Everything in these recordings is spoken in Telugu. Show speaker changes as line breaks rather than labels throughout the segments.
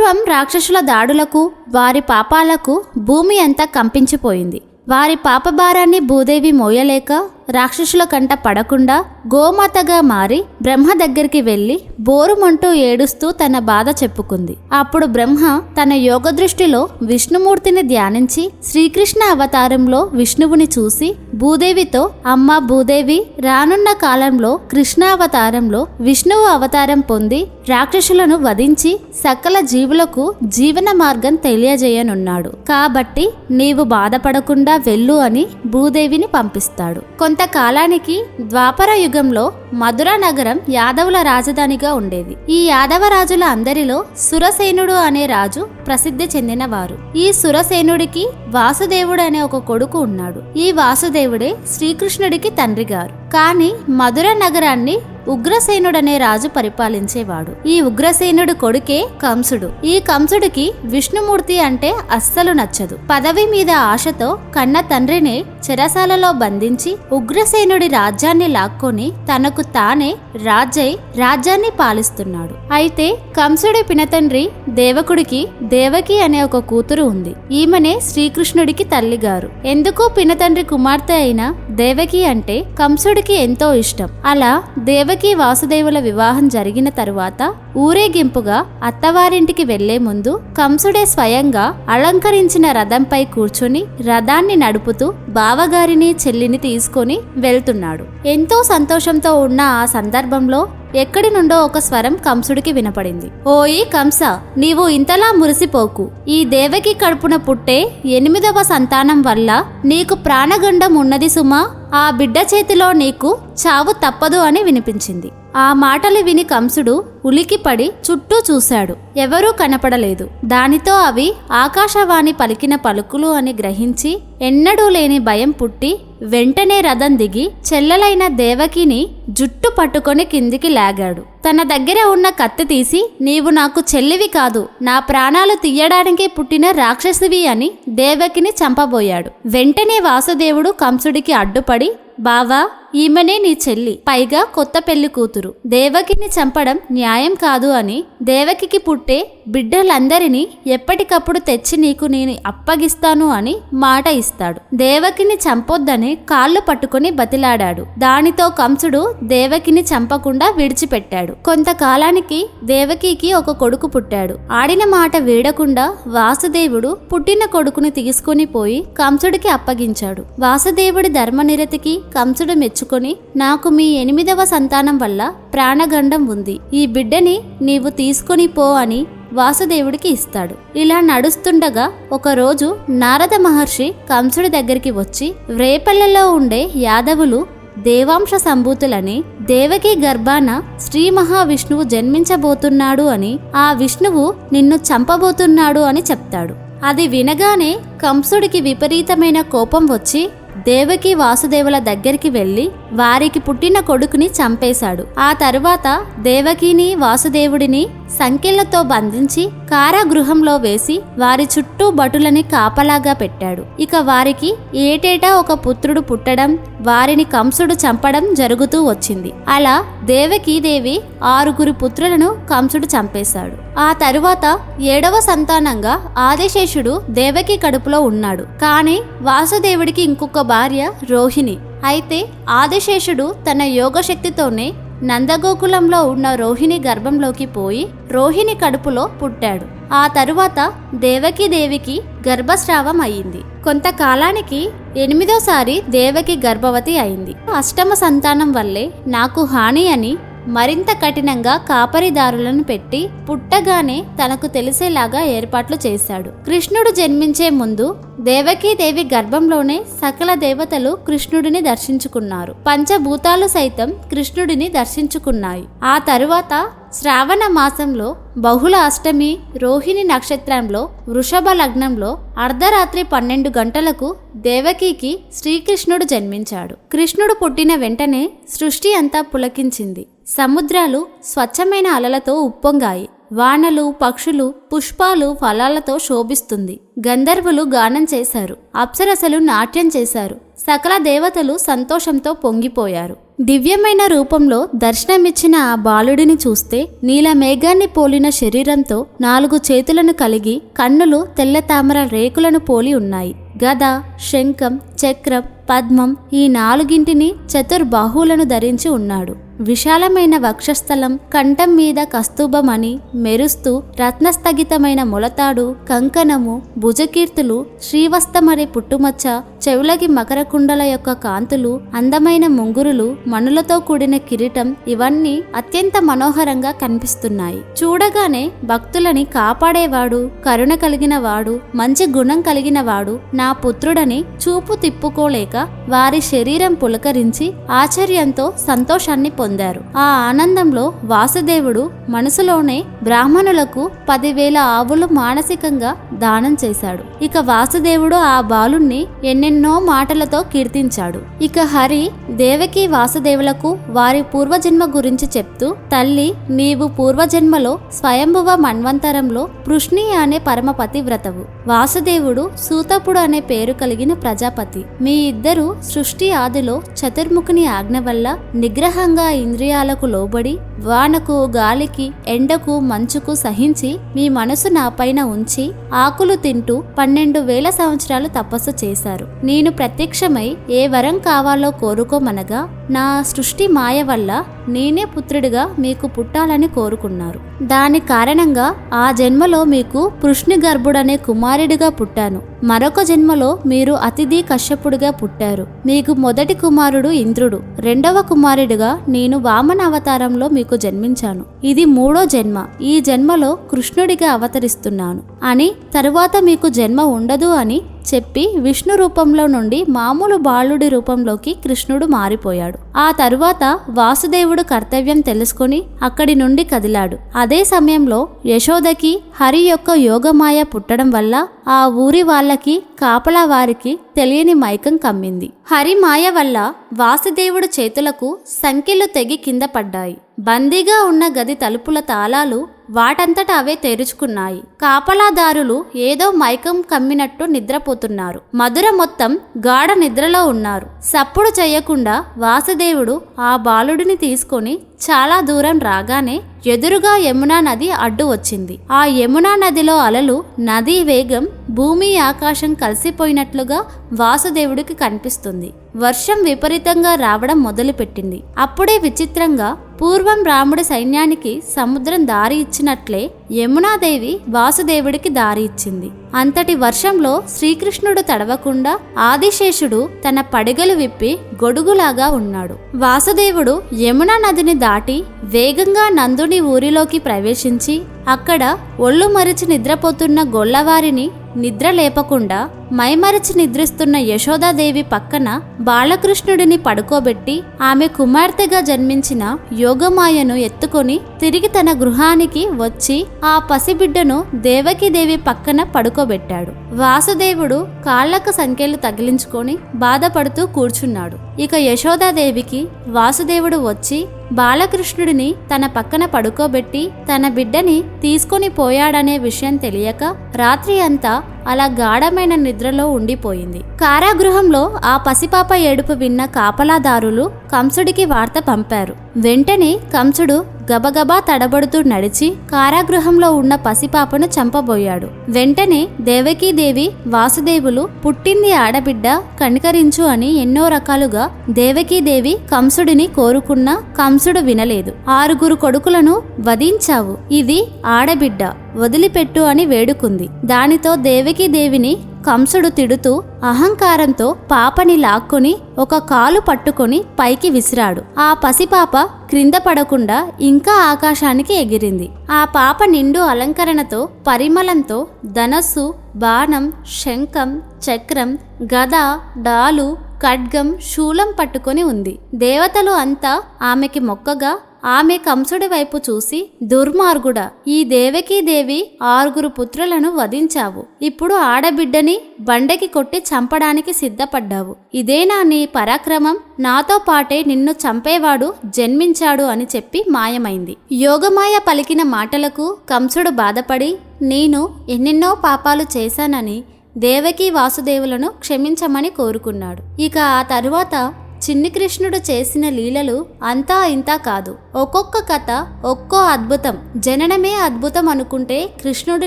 పూర్వం రాక్షసుల దాడులకు వారి పాపాలకు భూమి అంతా కంపించిపోయింది. వారి పాపభారాన్ని భూదేవి మోయలేక రాక్షసుల కంట పడకుండా గోమాతగా మారి బ్రహ్మ దగ్గరికి వెళ్ళి బోరుమంటూ ఏడుస్తూ తన బాధ చెప్పుకుంది. అప్పుడు బ్రహ్మ తన యోగ దృష్టిలో విష్ణుమూర్తిని ధ్యానించి శ్రీకృష్ణ అవతారంలో విష్ణువుని చూసి భూదేవితో అమ్మ భూదేవి రానున్న కాలంలో కృష్ణావతారంలో విష్ణువు అవతారం పొంది రాక్షసులను వధించి సకల జీవులకు జీవన మార్గం తెలియజేయనున్నాడు. కాబట్టి నీవు బాధపడకుండా వెళ్ళు అని భూదేవిని పంపిస్తాడు. కొంతకాలానికి ద్వాపర యుగంలో మధుర నగరం యాదవుల రాజధానిగా ఉండేది. ఈ యాదవ రాజుల అందరిలో సురసేనుడు అనే రాజు ప్రసిద్ధి చెందినవారు. ఈ సురసేనుడికి వాసుదేవుడు అనే ఒక కొడుకు ఉన్నాడు. ఈ వాసుదేవుడే శ్రీకృష్ణుడికి తండ్రి గారు కానీ మధుర నగరాన్ని ఉగ్రసేనుడనే రాజు పరిపాలించేవాడు. ఈ ఉగ్రసేనుడు కొడుకే కంసుడు. ఈ కంసుడికి విష్ణుమూర్తి అంటే అస్సలు నచ్చదు. పదవి మీద ఆశతో కన్న తండ్రిని చెరసాలలో బంధించి ఉగ్రసేనుడి రాజ్యాన్ని లాక్కొని తనకు తానే రాజై రాజ్యాన్ని పాలిస్తున్నాడు. అయితే కంసుడి పినతండ్రి దేవకుడికి దేవకి అనే ఒక కూతురు ఉంది. ఈమెనే శ్రీకృష్ణుడికి తల్లిగారు. ఎందుకు పినతండ్రి కుమార్తె అయిన దేవకి అంటే కంసుడికి ఎంతో ఇష్టం. అలా దేవకి వాసుదేవుల వివాహం జరిగిన తరువాత ఊరేగింపుగా అత్తవారింటికి వెళ్ళే ముందు కంసుడే స్వయంగా అలంకరించిన రథంపై కూర్చుని రథాన్ని నడుపుతూ బావగారిని చెల్లిని తీసుకొని వెళ్తున్నాడు. ఎంతో సంతోషంతో ఉన్న ఆ సందర్భంలో ఎక్కడి నుండో ఒక స్వరం కంసుడికి వినపడింది. ఓయి కంస నీవు ఇంతలా మురిసిపోకు. ఈ దేవకి కడుపున పుట్టే ఎనిమిదవ సంతానం వల్ల నీకు ప్రాణగండం ఉన్నది సుమా. ఆ బిడ్డ చేతిలో నీకు చావు తప్పదు అని వినిపించింది. ఆ మాటలు విని కంసుడు ఉలికిపడి చుట్టూ చూశాడు. ఎవరూ కనపడలేదు. దానితో అవి ఆకాశవాణి పలికిన పలుకులు అని గ్రహించి ఎన్నడూ లేని భయం పుట్టి వెంటనే రథం దిగి చెల్లెలైన దేవకిని జుట్టు పట్టుకొని కిందికి లాగాడు. తన దగ్గర ఉన్న కత్తి తీసి నీవు నాకు చెల్లివి కాదు. నా ప్రాణాలు తీయడానికి పుట్టిన రాక్షసివి అని దేవకిని చంపబోయాడు. వెంటనే వాసుదేవుడు కంసుడికి అడ్డుపడి బావా ఈమెనే నీ చెల్లి. పైగా కొత్త పెళ్ళి కూతురు. దేవకిని చంపడం న్యాయం కాదు అని దేవకికి పుట్టే బిడ్డలందరినీ ఎప్పటికప్పుడు తెచ్చి నీకు నేను అప్పగిస్తాను అని మాట ఇస్తాడు. దేవకిని చంపొద్దని కాళ్ళు పట్టుకొని బతిలాడాడు. దానితో కంసుడు దేవకిని చంపకుండా విడిచిపెట్టాడు. కొంతకాలానికి దేవకికి ఒక కొడుకు పుట్టాడు. ఆడిన మాట వీడకుండా వాసుదేవుడు పుట్టిన కొడుకుని తీసుకుని పోయి కంసుడికి అప్పగించాడు. వాసుదేవుడి ధర్మనిరతికి కంసుడు మెచ్చు తెచ్చుకొని నాకు మీ ఎనిమిదవ సంతానం వల్ల ప్రాణగండం ఉంది. ఈ బిడ్డని నీవు తీసుకొని పో అని వాసుదేవుడికి ఇస్తాడు. ఇలా నడుస్తుండగా ఒకరోజు నారద మహర్షి కంసుడి దగ్గరికి వచ్చి వ్రేపల్లెలో ఉండే యాదవులు దేవాంశ సంభూతులని దేవకి గర్భాన శ్రీ మహావిష్ణువు జన్మించబోతున్నాడు అని ఆ విష్ణువు నిన్ను చంపబోతున్నాడు అని చెప్తాడు. అది వినగానే కంసుడికి విపరీతమైన కోపం వచ్చి దేవకి వాసుదేవుల దగ్గరికి వెళ్ళి వారికి పుట్టిన కొడుకుని చంపేశాడు. ఆ తరువాత దేవకిని వాసుదేవుడిని సంఖ్యలతో బంధించి కారాగృహంలో వేసి వారి చుట్టూ భటులని కాపలాగా పెట్టాడు. ఇక వారికి ఏటేటా ఒక పుత్రుడు పుట్టడం వారిని కంసుడు చంపడం జరుగుతూ వచ్చింది. అలా దేవకీదేవి ఆరుగురు పుత్రులను కంసుడు చంపేశాడు. ఆ తరువాత ఏడవ సంతానంగా ఆదిశేషుడు దేవకి కడుపులో ఉన్నాడు. కానీ వాసుదేవుడికి ఇంకొక భార్య రోహిణి. అయితే ఆదిశేషుడు తన యోగశక్తితోనే నందగోకులంలో ఉన్న రోహిణి గర్భంలోకి పోయి రోహిణి కడుపులో పుట్టాడు. ఆ తరువాత దేవకీదేవికి గర్భస్రావం అయింది కొంతకాలానికి ఎనిమిదోసారి దేవకి గర్భవతి అయింది. అష్టమ సంతానం వల్లే నాకు హాని అని మరింత కఠినంగా కాపరిదారులను పెట్టి పుట్టగానే తనకు తెలిసేలాగా ఏర్పాట్లు చేశాడు. కృష్ణుడు జన్మించే ముందు దేవకీదేవి గర్భంలోనే సకల దేవతలు కృష్ణుడిని దర్శించుకున్నారు. పంచభూతాలు సైతం కృష్ణుడిని దర్శించుకున్నాయి. ఆ తరువాత శ్రావణ మాసంలో బహుళ అష్టమి రోహిణి నక్షత్రంలో వృషభ లగ్నంలో అర్ధరాత్రి పన్నెండు గంటలకు దేవకీకి శ్రీకృష్ణుడు జన్మించాడు. కృష్ణుడు పుట్టిన వెంటనే సృష్టి అంతా పులకించింది. సముద్రాలు స్వచ్ఛమైన అలలతో ఉప్పొంగాయి. వానలు పక్షులు పుష్పాలు ఫలాలతో శోభిస్తుంది. గంధర్వులు గానం చేశారు. అప్సరసలు నాట్యం చేశారు. సకల దేవతలు సంతోషంతో పొంగిపోయారు. దివ్యమైన రూపంలో దర్శనమిచ్చిన ఆ బాలుడిని చూస్తే నీల మేఘాన్ని పోలిన శరీరంతో నాలుగు చేతులను కలిగి కన్నులు తెల్ల తామర రేకులను పోలి ఉన్నాయి. గద శంఖం చక్రం పద్మం ఈ నాలుగింటిని చతుర్బాహువులను ధరించి ఉన్నాడు. విశాలమైన వక్షస్థలం కంఠం మీద కస్తూభమణి మెరుస్తూ రత్నస్థగితమైన మొలతాడు కంకణము భుజకీర్తులు శ్రీవస్తమరే పుట్టుమచ్చ చెవులకి మకర కుండల యొక్క కాంతులు అందమైన ముంగురులు మణులతో కూడిన కిరీటం ఇవన్నీ అత్యంత మనోహరంగా కనిపిస్తున్నాయి. చూడగానే భక్తులని కాపాడేవాడు కరుణ కలిగిన వాడు మంచి గుణం కలిగిన వాడు నా పుత్రుడని చూపు తిప్పుకోలేక వారి శరీరం పులకరించి ఆశ్చర్యంతో సంతోషాన్ని పొందారు. ఆ ఆనందంలో వాసుదేవుడు మనసులోనే బ్రాహ్మణులకు పదివేల ఆవులు మానసికంగా దానం చేశాడు. ఇక వాసుదేవుడు ఆ బాలుణ్ణి ఎన్నెన్నో మాటలతో కీర్తించాడు. ఇక హరి దేవకి వాసుదేవులకు వారి పూర్వజన్మ గురించి చెప్తూ తల్లి నీవు పూర్వజన్మలో స్వయంభువ మన్వంతరంలో పృష్ణి అనే పరమపతి వ్రతవు. వాసుదేవుడు సూతపుడు అనే పేరు కలిగిన ప్రజాపతి. మీ ఇద్దరు సృష్టి ఆదిలో చతుర్ముఖుని ఆజ్ఞ వల్ల నిగ్రహంగా ఇంద్రియాలకు లోబడి వానకు గాలికి ఎండకు మంచుకు సహించి మీ మనసు నాపైన ఉంచి ఆకులు తింటూ పన్నెండు వేల సంవత్సరాలు తపస్సు చేశారు. నేను ప్రత్యక్షమై ఏ వరం కావాలో కోరుకోమనగా నా సృష్టి మాయ వల్ల నేనే పుత్రుడిగా మీకు పుట్టాలని కోరుకున్నారు. దాని కారణంగా ఆ జన్మలో మీకు పృష్ణి గర్భుడనే కుమారుడిగా పుట్టాను. మరొక జన్మలో మీరు అతిథి కశ్యపుడిగా పుట్టారు. మీకు మొదటి కుమారుడు ఇంద్రుడు. రెండవ కుమారుడిగా నేను వామన అవతారంలో మీకు జన్మించాను. ఇది మూడో జన్మ. ఈ జన్మలో కృష్ణుడిగా అవతరిస్తున్నాను. అని తరువాత మీకు జన్మ ఉండదు అని చెప్పి విష్ణు రూపంలో నుండి మామూలు బాలుడి రూపంలోకి కృష్ణుడు మారిపోయాడు. ఆ తరువాత వాసుదేవుడు కర్తవ్యం తెలుసుకొని అక్కడి నుండి కదిలాడు. అదే సమయంలో యశోదకి హరి యొక్క యోగమాయ పుట్టడం వల్ల ఆ ఊరి వాళ్ళకి కాపలా వారికి తెలియని మైకం కమ్మింది. హరి మాయ వల్ల వాసుదేవుడు చేతులకు సంఖ్యలు తెగి కింద పడ్డాయి. బందీగా ఉన్న గది తలుపుల తాళాలు వాటంతట అవే తెరుచుకున్నాయి. కాపలాదారులు ఏదో మైకం కమ్మినట్టు నిద్రపోతున్నారు. మధుర మొత్తం గాఢ నిద్రలో ఉన్నారు. సప్పుడు చేయకుండా వాసుదేవుడు ఆ బాలుడిని తీసుకొని చాలా దూరం రాగానే ఎదురుగా యమునా నది అడ్డు వచ్చింది. ఆ యమునా నదిలో అలలు నదీ వేగం భూమి ఆకాశం కలిసిపోయినట్లుగా వాసుదేవుడికి కనిపిస్తుంది. వర్షం విపరీతంగా రావడం మొదలుపెట్టింది. అప్పుడే విచిత్రంగా పూర్వం రాముడి సైన్యానికి సముద్రం దారి ఇచ్చినట్లే యమునాదేవి వాసుదేవుడికి దారి ఇచ్చింది. అంతటి వర్షంలో శ్రీకృష్ణుడు తడవకుండా ఆదిశేషుడు తన పడగలు విప్పి గొడుగులాగా ఉన్నాడు. వాసుదేవుడు యమునా నదిని దాటి వేగంగా నందుని ఊరిలోకి ప్రవేశించి అక్కడ ఒళ్ళు మరిచి నిద్రపోతున్న గొల్లవారిని నిద్ర లేపకుండా మైమరచి నిద్రిస్తున్న యశోదాదేవి పక్కన బాలకృష్ణుడిని పడుకోబెట్టి ఆమె కుమార్తెగా జన్మించిన యోగమాయను ఎత్తుకొని తిరిగి తన గృహానికి వచ్చి ఆ పసిబిడ్డను దేవకీదేవి పక్కన పడుకోబెట్టాడు. వాసుదేవుడు కాళ్ళకు సంఖ్యలు తగిలించుకొని బాధపడుతూ కూర్చున్నాడు. ఇక యశోదాదేవికి వాసుదేవుడు వచ్చి బాలకృష్ణుడిని తన పక్కన పడుకోబెట్టి తన బిడ్డని తీసుకొని పోయాడనే విషయం తెలియక రాత్రి అంతా అలా గాఢమైన నిద్రలో ఉండిపోయింది. కారాగృహంలో ఆ పసిపాప ఏడుపు విన్న కాపలాదారులు కంసుడికి వార్త పంపారు. వెంటనే కంసుడు గబగబా తడబడుతూ నడిచి కారాగృహంలో ఉన్న పసిపాపను చంపబోయాడు. వెంటనే దేవకీదేవి వాసుదేవులు పుట్టింది ఆడబిడ్డ కనికరించు అని ఎన్నో రకాలుగా దేవకీదేవి కంసుడిని కోరుకున్న కంసుడు వినలేదు. ఆరుగురు కొడుకులను వధించావు. ఇది ఆడబిడ్డ. వదిలిపెట్టు అని వేడుకుంది. దానితో దేవికి దేవిని కంసుడు తిడుతూ అహంకారంతో పాపని లాక్కుని ఒక కాలు పట్టుకొని పైకి విసిరాడు. ఆ పసిపాప క్రింద పడకుండా ఇంకా ఆకాశానికి ఎగిరింది. ఆ పాప నిండు అలంకరణతో పరిమళంతో ధనస్సు బాణం శంఖం చక్రం గద డాలు ఖడ్గం శూలం పట్టుకొని ఉంది. దేవతలు అంతా ఆమెకి మొక్కగా ఆమె కంసుడి వైపు చూసి దుర్మార్గుడా ఈ దేవకీదేవి ఆరుగురు పుత్రులను వధించావు. ఇప్పుడు ఆడబిడ్డని బండకి కొట్టి చంపడానికి సిద్ధపడ్డావు. ఇదేనా నీ పరాక్రమం? నాతో పాటే నిన్ను చంపేవాడు జన్మించాడు అని చెప్పి మాయమైంది. యోగమాయ పలికిన మాటలకు కంసుడు బాధపడి నేను ఎన్నెన్నో పాపాలు చేశానని దేవకి వాసుదేవులను క్షమించమని కోరుకున్నాడు. ఇక ఆ తరువాత చిన్ని కృష్ణుడు చేసిన లీలలు అంతా ఇంతా కాదు. ఒక్కొక్క కథ ఒక్కో అద్భుతం. జననమే అద్భుతం అనుకుంటే కృష్ణుడి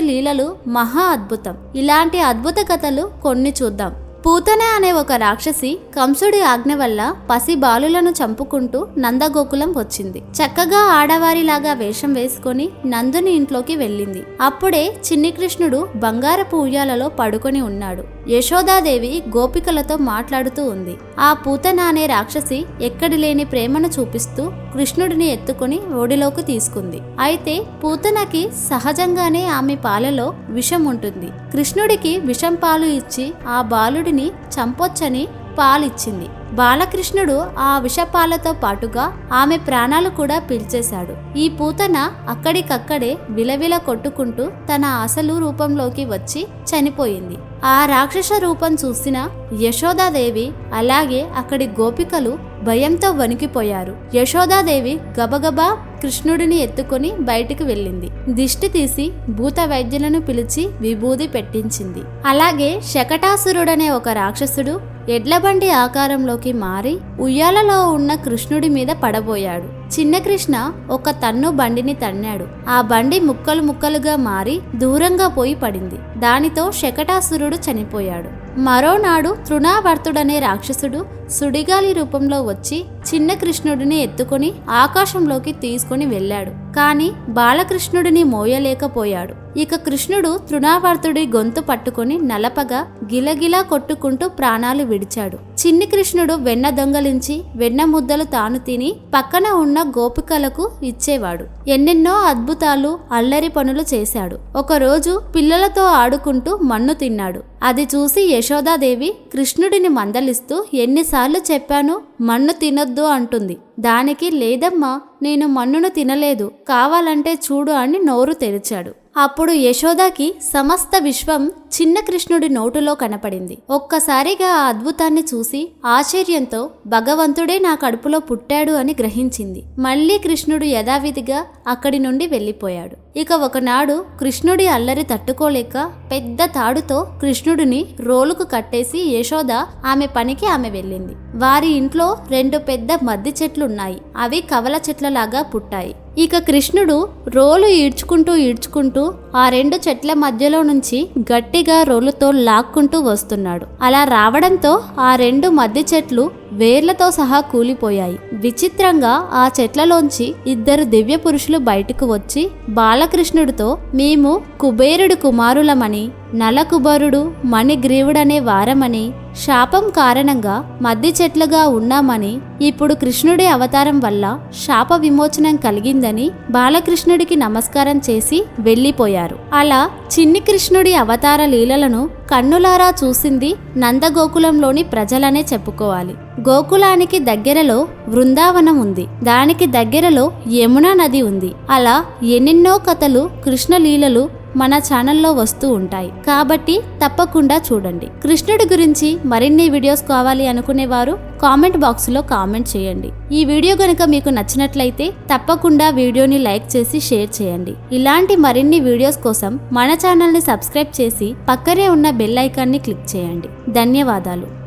లీలలు మహా అద్భుతం. ఇలాంటి అద్భుత కథలు కొన్ని చూద్దాం. పూతన అనే ఒక రాక్షసి కంసుడి ఆజ్ఞ వల్ల పసి బాలులను చంపుకుంటూ నందగోకులం వచ్చింది. చక్కగా ఆడవారిలాగా వేషం వేసుకొని నందుని ఇంట్లోకి వెళ్ళింది. అప్పుడే చిన్ని కృష్ణుడు బంగారపు ఉయ్యాలలో పడుకొని ఉన్నాడు. యశోదాదేవి గోపికలతో మాట్లాడుతూ ఉంది. ఆ పూతన అనే రాక్షసి ఎక్కడి లేని ప్రేమను చూపిస్తూ కృష్ణుడిని ఎత్తుకొని ఓడిలోకి తీసుకుంది. అయితే పూతనకి సహజంగానే ఆమె పాలలో విషం ఉంటుంది కృష్ణుడికి విషం పాలు ఇచ్చి ఆ బాలుడిని చంపొచ్చని పాలిచ్చింది. బాలకృష్ణుడు ఆ విషపాలతో పాటుగా ఆమె ప్రాణాలు కూడా పిలిచేశాడు. ఈ పూతన అక్కడికక్కడే విలవిల కొట్టుకుంటూ తన అసలు రూపంలోకి వచ్చి చనిపోయింది. ఆ రాక్షస రూపం చూసిన యశోదాదేవి అలాగే అక్కడి గోపికలు భయంతో వణికిపోయారు. యశోదాదేవి గబగబా కృష్ణుడిని ఎత్తుకొని బయటికి వెళ్ళింది. దిష్టి తీసి భూత వైద్యులను పిలిచి విభూది పెట్టించింది. అలాగే శకటాసురుడనే ఒక రాక్షసుడు ఎడ్లబండి ఆకారంలోకి మారి ఉయ్యాలలో ఉన్న కృష్ణుడి మీద పడబోయాడు. చిన్న కృష్ణ ఒక తన్ను బండిని తన్నాడు. ఆ బండి ముక్కలు ముక్కలుగా మారి దూరంగా పోయి పడింది. దానితో శకటాసురుడు చనిపోయాడు. మరోనాడు తృణావర్తుడనే రాక్షసుడు సుడిగాలి రూపంలో వచ్చి చిన్న కృష్ణుడిని ఎత్తుకొని ఆకాశంలోకి తీసుకుని వెళ్ళాడు. కాని బాలకృష్ణుడిని మోయలేకపోయాడు. ఇక కృష్ణుడు తృణావర్తుడి గొంతు పట్టుకుని నలపగా గిలగిలా కొట్టుకుంటూ ప్రాణాలు విడిచాడు. చిన్ని కృష్ణుడు వెన్న దొంగలించి వెన్న ముద్దలు తాను తిని పక్కన ఉన్న గోపికలకు ఇచ్చేవాడు. ఎన్నెన్నో అద్భుతాలు అల్లరి పనులు చేశాడు. ఒకరోజు పిల్లలతో ఆడుకుంటూ మన్ను తిన్నాడు. అది చూసి యశోదాదేవి కృష్ణుడిని మందలిస్తూ ఎన్నిసార్లు చెప్పాను మన్ను తినొద్దు అంటుంది. దానికి లేదమ్మా నేను మన్నును తినలేదు కావాలంటే చూడు అని నోరు తెరిచాడు. అప్పుడు యశోదాకి సమస్త విశ్వం చిన్న కృష్ణుడి నోటులో కనపడింది. ఒక్కసారిగా ఆ అద్భుతాన్ని చూసి ఆశ్చర్యంతో భగవంతుడే నా కడుపులో పుట్టాడు అని గ్రహించింది. మళ్ళీ కృష్ణుడు యథావిధిగా అక్కడి నుండి వెళ్ళిపోయాడు. ఇక ఒకనాడు కృష్ణుడి అల్లరి తట్టుకోలేక పెద్ద తాడుతో కృష్ణుడిని రోలుకు కట్టేసి యశోద ఆమె పనికి ఆమె వెళ్ళింది. వారి ఇంట్లో రెండు పెద్ద మద్ది చెట్లున్నాయి. అవి కవల చెట్లలాగా పుట్టాయి. ఇక కృష్ణుడు రోలు ఈడ్చుకుంటూ ఈడ్చుకుంటూ ఆ రెండు చెట్ల మధ్యలో నుంచి గట్టిగా రోలుతో లాక్కుంటూ వస్తున్నాడు. అలా రావడంతో ఆ రెండు మధ్య చెట్లు వేర్లతో సహా కూలిపోయాయి. విచిత్రంగా ఆ చెట్లలోంచి ఇద్దరు దివ్య పురుషులు బయటకు వచ్చి బాలకృష్ణుడితో మేము కుబేరుడి కుమారులమని నలకుబరుడు మణిగ్రీవుడనే వారమని శాపం కారణంగా మద్ది చెట్లుగా ఉన్నామని ఇప్పుడు కృష్ణుడి అవతారం వల్ల శాప విమోచనం కలిగిందని బాలకృష్ణుడికి నమస్కారం చేసి వెళ్ళిపోయారు. అలా చిన్ని కృష్ణుడి అవతార లీలలను కన్నులారా చూసింది నందగోకులంలోని ప్రజలనే చెప్పుకోవాలి. గోకులానికి దగ్గరలో బృందావనం ఉంది. దానికి దగ్గరలో యమునా నది ఉంది. అలా ఎన్నెన్నో కథలు కృష్ణలీలలు మన ఛానల్లో వస్తూ ఉంటాయి. కాబట్టి తప్పకుండా చూడండి. కృష్ణుడి గురించి మరిన్ని వీడియోస్ కావాలి అనుకునేవారు కామెంట్ బాక్స్లో కామెంట్ చేయండి. ఈ వీడియో కనుక మీకు నచ్చినట్లయితే తప్పకుండా వీడియోని లైక్ చేసి షేర్ చేయండి. ఇలాంటి మరిన్ని వీడియోస్ కోసం మన ఛానల్ని సబ్స్క్రైబ్ చేసి పక్కనే ఉన్న బెల్ ఐకాన్ని క్లిక్ చేయండి. ధన్యవాదాలు.